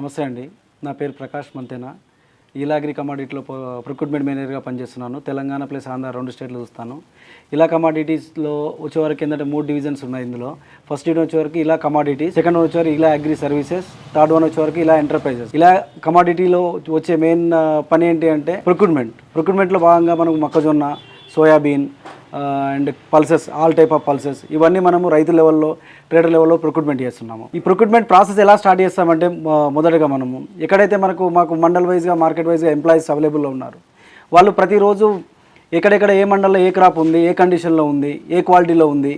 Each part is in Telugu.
నమస్తే అండి. నా పేరు ప్రకాష్ మంతేనా. ఇలాగ్రి కమాడిటీలో రిక్రూట్మెంట్ మేనేజర్గా పనిచేస్తున్నాను. తెలంగాణ ప్లస్ ఆంధ్ర రెండు స్టేట్లు చూస్తాను. ఇలా కమాడిటీస్లో వచ్చేవరకు ఏంటంటే మూడు డివిజన్స్ ఉన్నాయి ఇందులో. ఫస్ట్ డివిజన్ వచ్చేవరకు ఇలా కమాడిటీ సెకండ్ వన్ వచ్చేవరకు ఇలా అగ్రి సర్వీసెస్ థర్డ్ వన్ వచ్చేవరకు ఇలా ఎంటర్ప్రైజెస్. ఇలా కమాడిటీలో వచ్చే మెయిన్ పని ఏంటి అంటే రిక్రూట్మెంట్ రిక్రూట్మెంట్లో భాగంగా మనకు మొక్కజొన్న soybean and pulses all type of pulses ఇవన్నీ మనము రైతు లెవెల్లో ట్రేడర్ లెవెల్లో ప్రొక్యూట్మెంట్ చేస్తున్నాము. ఈ ప్రొక్యూట్మెంట్ ప్రాసెస్ ఎలా స్టార్ట్ చేస్తామంటే మొదటగా మనము ఎక్కడైతే మనకు మాకు మండల్ వైజ్గా మార్కెట్ వైజ్గా ఎంప్లాయీస్ అవైలబుల్లో ఉన్నారు వాళ్ళు ప్రతిరోజు ఎక్కడెక్కడ ఏ మండల్లో ఏ క్రాప్ ఉంది ఏ కండిషన్లో ఉంది ఏ క్వాలిటీలో ఉంది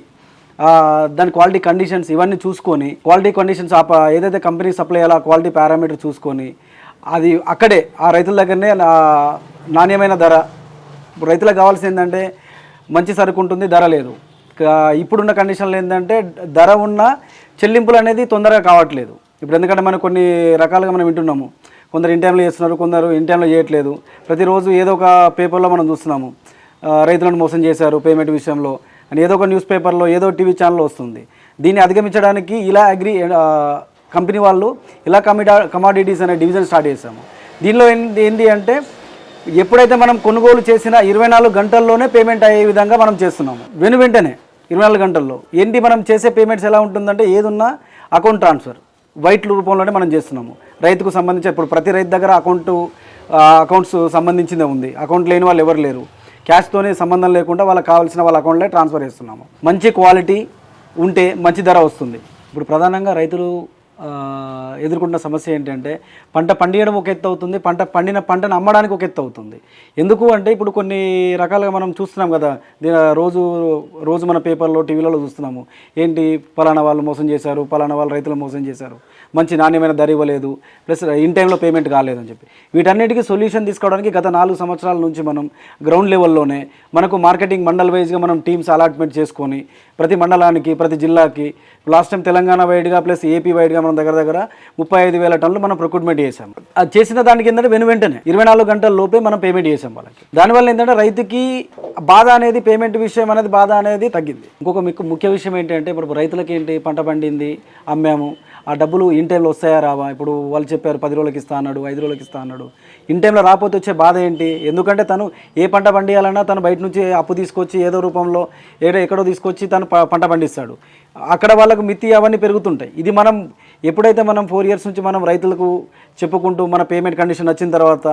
దాని క్వాలిటీ కండిషన్స్ ఇవన్నీ చూసుకొని క్వాలిటీ కండిషన్స్ ఆ ఏదైతే కంపెనీ సప్లై అయ్యాలో ఆ క్వాలిటీ పారామీటర్ చూసుకొని అది అక్కడే ఆ రైతుల దగ్గరనే నా- నాణ్యమైన ధర ఇప్పుడు రైతులకు కావాల్సింది ఏంటంటే మంచి సరుకు ఉంటుంది ధర లేదు. ఇప్పుడున్న కండిషన్లు ఏంటంటే ధర ఉన్న చెల్లింపులు అనేది తొందరగా కావట్లేదు. ఇప్పుడు ఎందుకంటే మనం కొన్ని రకాలుగా మనం వింటున్నాము. కొందరు ఇన్ టైంలో చేస్తున్నారు కొందరు ఇన్ టైంలో చేయట్లేదు. ప్రతిరోజు ఏదో ఒక పేపర్లో మనం చూస్తున్నాము. రైతులను మోసం చేశారు పేమెంట్ విషయంలో అని ఏదో ఒక న్యూస్ పేపర్లో ఏదో టీవీ ఛానల్ వస్తుంది. దీన్ని అధిగమించడానికి ఇలా అగ్రి కంపెనీ వాళ్ళు ఇలా కమిడా కమాడిటీస్ అనే డివిజన్ స్టార్ట్ చేశాము. దీనిలో ఏంటి ఏంటి అంటే ఎప్పుడైతే మనం కొనుగోలు చేసిన ఇరవై నాలుగు గంటల్లోనే పేమెంట్ అయ్యే విధంగా మనం చేస్తున్నాము. వెను వెంటనే ఇరవై నాలుగు గంటల్లో ఏంటి మనం చేసే పేమెంట్స్ ఎలా ఉంటుందంటే ఏదున్నా అకౌంట్ ట్రాన్స్ఫర్ వైట్ రూపంలోనే మనం చేస్తున్నాము. రైతుకు సంబంధించి ఇప్పుడు ప్రతి రైతు దగ్గర అకౌంట్ అకౌంట్స్ సంబంధించిందే ఉంది. అకౌంట్ లేని వాళ్ళు ఎవరు లేరు. క్యాష్తోనే సంబంధం లేకుండా వాళ్ళకి కావాల్సిన వాళ్ళ అకౌంట్లో ట్రాన్స్ఫర్ చేస్తున్నాము. మంచి క్వాలిటీ ఉంటే మంచి ధర వస్తుంది. ఇప్పుడు ప్రధానంగా రైతులు ఎదుర్కొంటున్న సమస్య ఏంటంటే పంట పండియడం ఒక ఎత్తు అవుతుంది పంట పండిన పంటను అమ్మడానికి ఒక ఎత్తు అవుతుంది. ఎందుకు అంటే ఇప్పుడు కొన్ని రకాలుగా మనం చూస్తున్నాం కదా రోజు రోజు మన పేపర్లో టీవీలలో చూస్తున్నాము. ఏంటి పలానా వాళ్ళు మోసం చేశారు పలానా వాళ్ళు రైతులు మోసం చేశారు. మంచి నాణ్యమైన ధర ఇవ్వలేదు ప్లస్ ఇన్ టైంలో పేమెంట్ కాలేదని చెప్పి. వీటన్నిటికీ సొల్యూషన్ తీసుకోవడానికి గత నాలుగు సంవత్సరాల నుంచి మనం గ్రౌండ్ లెవెల్లోనే మనకు మార్కెటింగ్ మండల్ వైజ్గా మనం టీమ్స్ అలాట్మెంట్ చేసుకొని ప్రతి మండలానికి ప్రతి జిల్లాకి లాస్ట్ టైం తెలంగాణ వైడ్గా ప్లస్ ఏపీ వైడ్గా మనం దగ్గర దగ్గర ముప్పై ఐదు వేల టన్నులు మనం ప్రొక్యూట్మెంట్ చేసాం అది చేసిన దానికి ఏంటంటే వెను వెంటనే ఇరవై నాలుగు గంటల లోపే మనం పేమెంట్ చేసాం వాళ్ళకి. దానివల్ల ఏంటంటే రైతుకి బాధ అనేది పేమెంట్ విషయం అనేది బాధ అనేది తగ్గింది. ఇంకొక మీకు ముఖ్య విషయం ఏంటంటే ఇప్పుడు రైతులకి ఏంటి పంట పండింది అమ్మాము. ఆ డబ్బులు ఇన్ టైంలో వస్తాయా రావా? ఇప్పుడు వాళ్ళు చెప్పారు పది రోజులకి ఇస్తా అన్నాడు ఐదు రోజులకి ఇస్తా అన్నాడు. ఇన్ టైంలో రాకపోతే వచ్చే బాధ ఏంటి? ఎందుకంటే తను ఏ పంట పండియాలన్నా తను బయట నుంచి అప్పు తీసుకొచ్చి ఏదో రూపంలో ఏదో ఎక్కడో తీసుకొచ్చి తను పంట పండిస్తాడు. అక్కడ వాళ్ళకు మితి అవన్నీ పెరుగుతుంటాయి. ఇది మనం ఎప్పుడైతే మనం ఫోర్ ఇయర్స్ నుంచి మనం రైతులకు చెప్పుకుంటూ మన పేమెంట్ కండిషన్ వచ్చిన తర్వాత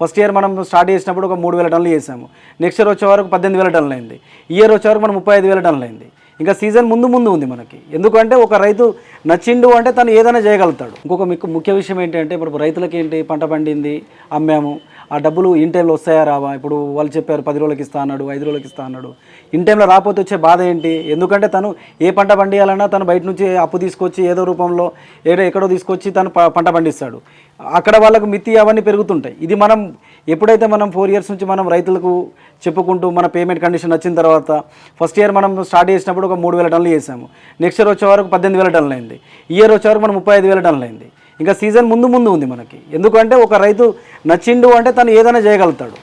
ఫస్ట్ ఇయర్ మనం స్టార్ట్ చేసినప్పుడు ఒక మూడు వేల టన్నులు చేసాము. నెక్స్ట్ ఇయర్ వచ్చే వరకు పద్దెనిమిది వేల టన్నులు అయింది. ఇయర్ వచ్చే వరకు మనం ముప్పై ఐదు వేల టన్నులు అయింది. ఇంకా సీజన్ ముందు ముందు ఉంది మనకి. ఎందుకంటే ఒక రైతు నచ్చిండు అంటే తను ఏదైనా చేయగలుగుతాడు. ఇంకొక మీకు ముఖ్య విషయం ఏంటంటే ఇప్పుడు రైతులకి ఏంటి పంట పండింది అమ్మాము. ఆ డబ్బులు ఇన్ టైంలో వస్తాయా రావా? ఇప్పుడు వాళ్ళు చెప్పారు పది రోజులకి ఇస్తా అన్నాడు ఐదు రోజులకి ఇస్తా అన్నాడు. ఇన్ టైంలో రాకపోతే వచ్చే బాధ ఏంటి? ఎందుకంటే తను ఏ పంట పండియాలన్నా తను బయట నుంచి అప్పు తీసుకొచ్చి ఏదో రూపంలో ఏదో ఎక్కడో తీసుకొచ్చి తను ప- పంట పండిస్తాడు. అక్కడ వాళ్ళకు మితి అవన్నీ పెరుగుతుంటాయి. ఇది మనం ఎప్పుడైతే మనం ఫోర్ ఇయర్స్ నుంచి మనం రైతులకు చెప్పుకుంటూ మన పేమెంట్ కండిషన్ వచ్చిన తర్వాత ఫస్ట్ ఇయర్ మనం స్టార్ట్ చేసినప్పుడు ఒక మూడు వేల టన్నులు చేసాము. నెక్స్ట్ ఇయర్ వచ్చే వరకు పద్దెనిమిది వేల టన్నులు అయింది ఇయర్ వచ్చే వరకు మనం ముప్పై ఐదు వేల టన్నులు అయింది ఇంకా సీజన్ ముందు ముందు ఉంది మనకి. ఎందుకంటే ఒక రైతు నచ్చిండు అంటే తను ఏదైనా చేయగలుగుతాడు.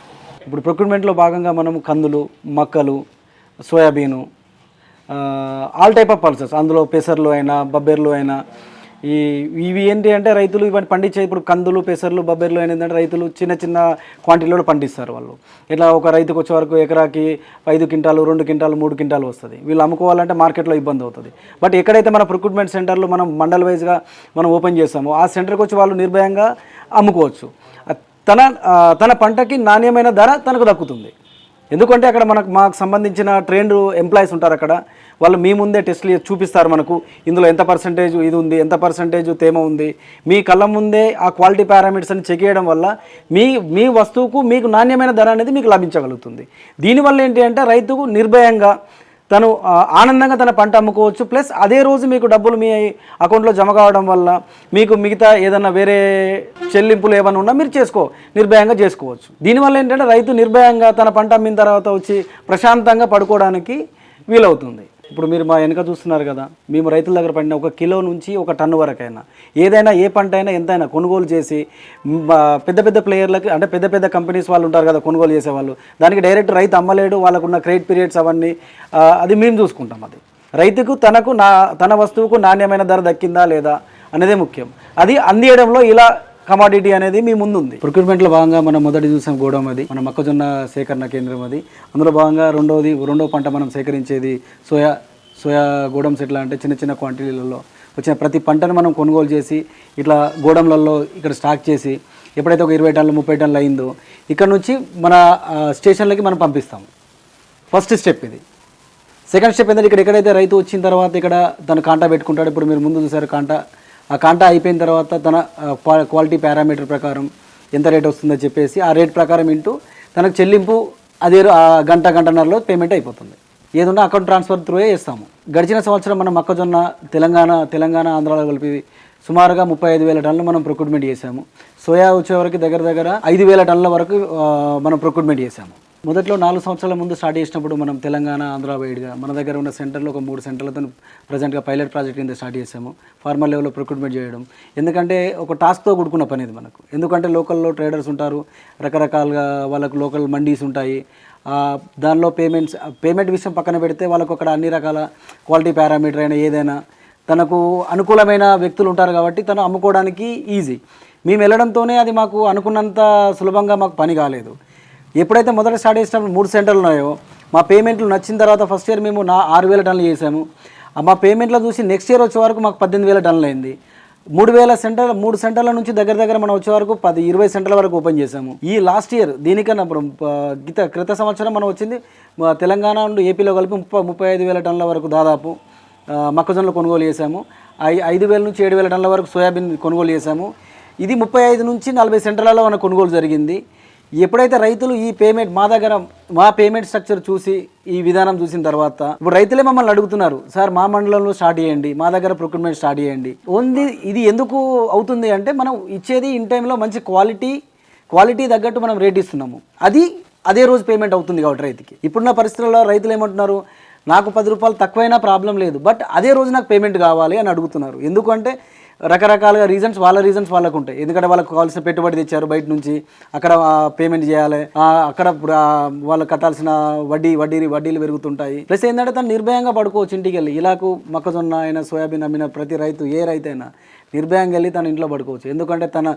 ఇప్పుడు ప్రొక్యూర్మెంట్లో భాగంగా మనం కందులు మక్కలు soybean all type of pulses అందులో పెసర్లు అయినా బబ్బెర్లు అయినా ఈ ఇవి ఏంటి అంటే రైతులు ఇవన్నీ పండించే ఇప్పుడు కందులు పెసర్లు బబ్బెర్లు ఏంటంటే రైతులు చిన్న చిన్న క్వాంటిటీలో పండిస్తారు వాళ్ళు. ఇట్లా ఒక రైతుకు వచ్చే వరకు ఎకరాకి ఐదు క్వింటాలు రెండు క్వింటాలు మూడు క్వింటాలు వస్తుంది. వీళ్ళు అమ్ముకోవాలంటే మార్కెట్లో ఇబ్బంది అవుతుంది. బట్ ఎక్కడైతే మన ప్రొక్యూట్మెంట్ సెంటర్లు మనం మండల్ వైజ్గా మనం ఓపెన్ చేస్తామో ఆ సెంటర్కి వచ్చి వాళ్ళు నిర్భయంగా అమ్ముకోవచ్చు. తన తన పంటకి నాణ్యమైన ధర తనకు దక్కుతుంది. ఎందుకంటే అక్కడ మనకు మాకు సంబంధించిన ట్రైన్డ్ ఎంప్లాయీస్ ఉంటారు అక్కడ. వాళ్ళు మీ ముందే టెస్ట్లు చూపిస్తారు మనకు. ఇందులో ఎంత పర్సంటేజ్ ఇది ఉంది ఎంత పర్సంటేజ్ తేమ ఉంది. మీ కళ్ళ ముందే ఆ క్వాలిటీ పారామీటర్స్ అని చెక్ చేయడం వల్ల మీ మీ వస్తువుకు మీకు నాణ్యమైన ధర అనేది మీకు లభించగలుగుతుంది. దీనివల్ల ఏంటి అంటే రైతుకు నిర్భయంగా తను ఆనందంగా తన పంట అమ్ముకోవచ్చు. ప్లస్ అదే రోజు మీకు డబ్బులు మీ అకౌంట్లో జమ కావడం వల్ల మీకు మిగతా ఏదన్నా వేరే చెల్లింపులు ఏమైనా ఉన్నా మీరు చేసుకో నిర్భయంగా చేసుకోవచ్చు. దీనివల్ల ఏంటంటే రైతు నిర్భయంగా తన పంట అమ్మిన తర్వాత వచ్చి ప్రశాంతంగా పడుకోవడానికి వీలవుతుంది. ఇప్పుడు మీరు మా వెనుక చూస్తున్నారు కదా మేము రైతుల దగ్గర పడిన ఒక కిలో నుంచి ఒక టన్ను వరకైనా ఏదైనా ఏ పంట అయినా ఎంతైనా కొనుగోలు చేసి పెద్ద పెద్ద ప్లేయర్లకి అంటే పెద్ద పెద్ద కంపెనీస్ వాళ్ళు ఉంటారు కదా కొనుగోలు చేసేవాళ్ళు దానికి డైరెక్ట్ రైతు అమ్మలేడు వాళ్ళకున్న క్రెడిట్ పీరియడ్స్ అవన్నీ అది మేము చూసుకుంటాం అది. రైతుకు తనకు నా తన వస్తువుకు నాణ్యమైన ధర దక్కిందా లేదా అనేదే ముఖ్యం. అది అందియడంలో ఇలా కమాడిటీ అనేది మీ ముందుంది. ప్రొక్యూర్మెంట్లో భాగంగా మనం మొదటి చూసాం గోడౌన్ అది మన మొక్కజొన్న సేకరణ కేంద్రం అది. అందులో భాగంగా రెండవది రెండో పంట మనం సేకరించేది సోయా సోయా గోడమ్స్ ఎట్లా అంటే చిన్న చిన్న క్వాంటిటీలలో వచ్చిన ప్రతి పంటను మనం కొనుగోలు చేసి ఇట్లా గోడౌన్లలో ఇక్కడ స్టాక్ చేసి ఎప్పుడైతే ఒక ఇరవై టన్నులు ముప్పై టన్నులు అయిందో ఇక్కడ నుంచి మన స్టేషన్లకి మనం పంపిస్తాం ఫస్ట్ స్టెప్ ఇది. సెకండ్ స్టెప్ ఏంటంటే ఇక్కడ ఎక్కడైతే రైతు వచ్చిన తర్వాత ఇక్కడ తన కాంటా పెట్టుకుంటాడు ఇప్పుడు మీరు ముందు చూసారు కాంటా. ఆ కాంటా అయిపోయిన తర్వాత తన క్వా- క్వాలిటీ పారామీటర్ ప్రకారం ఎంత రేట్ వస్తుందో చెప్పేసి ఆ రేట్ ప్రకారం ఇంటూ తనకు చెల్లింపు అదే రో- ఆ గంట గంటన్నరలో పేమెంట్ అయిపోతుంది. ఏదన్నా అకౌంట్ ట్రాన్స్ఫర్ త్రూయే చేస్తాము. గడిచిన సంవత్సరం మనం మొక్కజొన్న తెలంగాణ తెలంగాణ ఆంధ్రాలో కలిపి సుమారుగా ముప్పై ఐదు వేల టన్నులు మనం ప్రొక్యూట్మెంట్ చేసాము సోయా వచ్చే వరకు దగ్గర దగ్గర ఐదు వేల టన్నుల వరకు మనం ప్రొక్యూట్మెంట్ చేసాము మొదట్లో నాలుగు సంవత్సరాల ముందు స్టార్ట్ చేసినప్పుడు మనం తెలంగాణ ఆంధ్ర వైడ్గా మన దగ్గర ఉన్న సెంటర్లో ఒక మూడు సెంటర్లతో ప్రజెంట్గా పైలట్ ప్రాజెక్ట్ కింద స్టార్ట్ చేసాము. ఫార్మర్ లెవెల్లో ప్రొక్యూర్మెంట్ చేయడం. ఎందుకంటే ఒక టాస్క్తో కూడుకున్న పని ఇది మనకు. ఎందుకంటే లోకల్లో ట్రేడర్స్ ఉంటారు. రకరకాలుగా వాళ్ళకు లోకల్ మండీస్ ఉంటాయి. దానిలో పేమెంట్స్ పేమెంట్ విషయం పక్కన పెడితే వాళ్ళకు అక్కడ అన్ని రకాల క్వాలిటీ పారామీటర్ అయినా ఏదైనా తనకు అనుకూలమైన వ్యక్తులు ఉంటారు కాబట్టి తను అమ్ముకోవడానికి ఈజీ మేము వెళ్ళడంతోనే అది మాకు అనుకున్నంత సులభంగా మాకు పని కాలేదు. ఎప్పుడైతే మొదట స్టార్ట్ చేసినప్పుడు మూడు సెంటర్లు ఉన్నాయో మా పేమెంట్లు నచ్చిన తర్వాత ఫస్ట్ ఇయర్ మేము నా ఆరు వేల టన్నులు చేసాము. మా పేమెంట్లో చూసి నెక్స్ట్ ఇయర్ వచ్చే వరకు మాకు పద్దెనిమిది వేల టన్నులు అయింది. మూడు వేల సెంటర్ మూడు సెంటర్ల నుంచి దగ్గర దగ్గర మనం వచ్చే వరకు పది ఇరవై సెంటర్ల వరకు ఓపెన్ చేసాము. ఈ లాస్ట్ ఇయర్ దీనికన్నా ఇప్పుడు క్రిత సంవత్సరం మనం వచ్చింది తెలంగాణ నుండి ఏపీలో కలిపి ముప్పై ముప్పై ఐదు వేల టన్నుల వరకు దాదాపు మొక్కజొన్నలు కొనుగోలు చేశాము ఐ ఐదు వేల నుంచి ఏడు వేల టన్నుల వరకు సోయాబీన్ కొనుగోలు చేశాము ఇది ముప్పై ఐదు నుంచి నలభై సెంటర్లలో మన కొనుగోలు జరిగింది. ఎప్పుడైతే రైతులు ఈ పేమెంట్ మా దగ్గర మా పేమెంట్ స్ట్రక్చర్ చూసి ఈ విధానం చూసిన తర్వాత ఇప్పుడు రైతులే మమ్మల్ని అడుగుతున్నారు సార్ మా మండలంలో స్టార్ట్ చేయండి మా దగ్గర ప్రొక్యూర్మెంట్ స్టార్ట్ చేయండి. ఓన్లీ ఇది ఎందుకు అవుతుంది అంటే మనం ఇచ్చేది ఇన్ టైంలో మంచి క్వాలిటీ క్వాలిటీ తగ్గట్టు మనం రేట్ ఇస్తున్నాము. అది అదే రోజు పేమెంట్ అవుతుంది కాబట్టి రైతుకి. ఇప్పుడున్న పరిస్థితుల్లో రైతులు ఏమంటున్నారు నాకు పది రూపాయలు తక్కువైనా ప్రాబ్లం లేదు బట్ అదే రోజు నాకు పేమెంట్ కావాలి అని అడుగుతున్నారు. ఎందుకంటే రకరకాలుగా రీజన్స్ వాళ్ళ రీజన్స్ వాళ్ళకు ఉంటాయి. ఎందుకంటే వాళ్ళకు కావాల్సిన పెట్టుబడి తెచ్చారు బయట నుంచి. అక్కడ పేమెంట్ చేయాలి. అక్కడ వాళ్ళు కట్టాల్సిన వడ్డీ వడ్డీ వడ్డీలు పెరుగుతుంటాయి. ప్లస్ ఏంటంటే తను నిర్భయంగా పడుకోవచ్చు ఇంటికి వెళ్ళి. ఇలాకు మొక్కజొన్న అయినా సోయాబీన్ అమ్మిన ప్రతి రైతు ఏ రైతు అయినా నిర్భయంగా వెళ్ళి తన ఇంట్లో పడుకోవచ్చు. ఎందుకంటే తన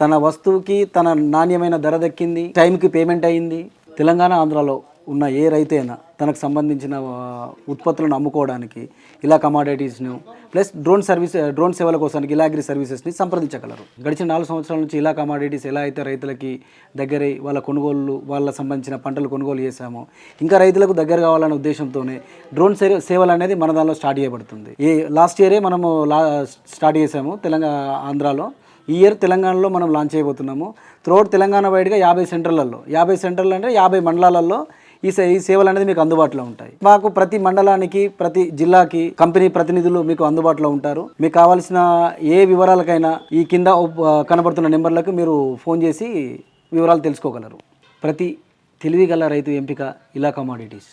తన వస్తువుకి తన నాణ్యమైన ధర దక్కింది. టైంకి పేమెంట్ అయ్యింది తెలంగాణ ఆంధ్రాలో ఉన్న ఏ రైతు అయినా తనకు సంబంధించిన ఉత్పత్తులను అమ్ముకోవడానికి ఇలా కమాడిటీస్ను ప్లస్ డ్రోన్ సర్వీస్ డ్రోన్ సేవల కోసానికి ఇలాగ్రి సర్వీసెస్ని సంప్రదించగలరు. గడిచిన నాలుగు సంవత్సరాల నుంచి ఇలా కమాడిటీస్ ఎలా అయితే రైతులకి దగ్గరై వాళ్ళ కొనుగోళ్ళు వాళ్ళ సంబంధించిన పంటలు కొనుగోలు చేశామో ఇంకా రైతులకు దగ్గర కావాలనే ఉద్దేశంతోనే డ్రోన్ సేవలు అనేది మన దానిలో స్టార్ట్ చేయబడుతుంది. ఏ లాస్ట్ ఇయరే మనము లా స్టార్ట్ చేసాము తెలంగాణ ఆంధ్రాలో. ఈ ఇయర్ తెలంగాణలో మనం లాంచ్ చేయబోతున్నాము. త్రోడ్ తెలంగాణ వైడ్గా యాభై సెంటర్లలో యాభై సెంటర్లు అంటే యాభై మండలాలలో ఈ సేవలు అనేది మీకు అందుబాటులో ఉంటాయి. మాకు ప్రతి మండలానికి ప్రతి జిల్లాకి కంపెనీ ప్రతినిధులు మీకు అందుబాటులో ఉంటారు. మీకు కావాల్సిన ఏ వివరాలకైనా ఈ కింద కనబడుతున్న నెంబర్లకు మీరు ఫోన్ చేసి వివరాలు తెలుసుకోగలరు. ప్రతి తెలివిగల రైతు ఎంపిక ఇలా కమాడిటీస్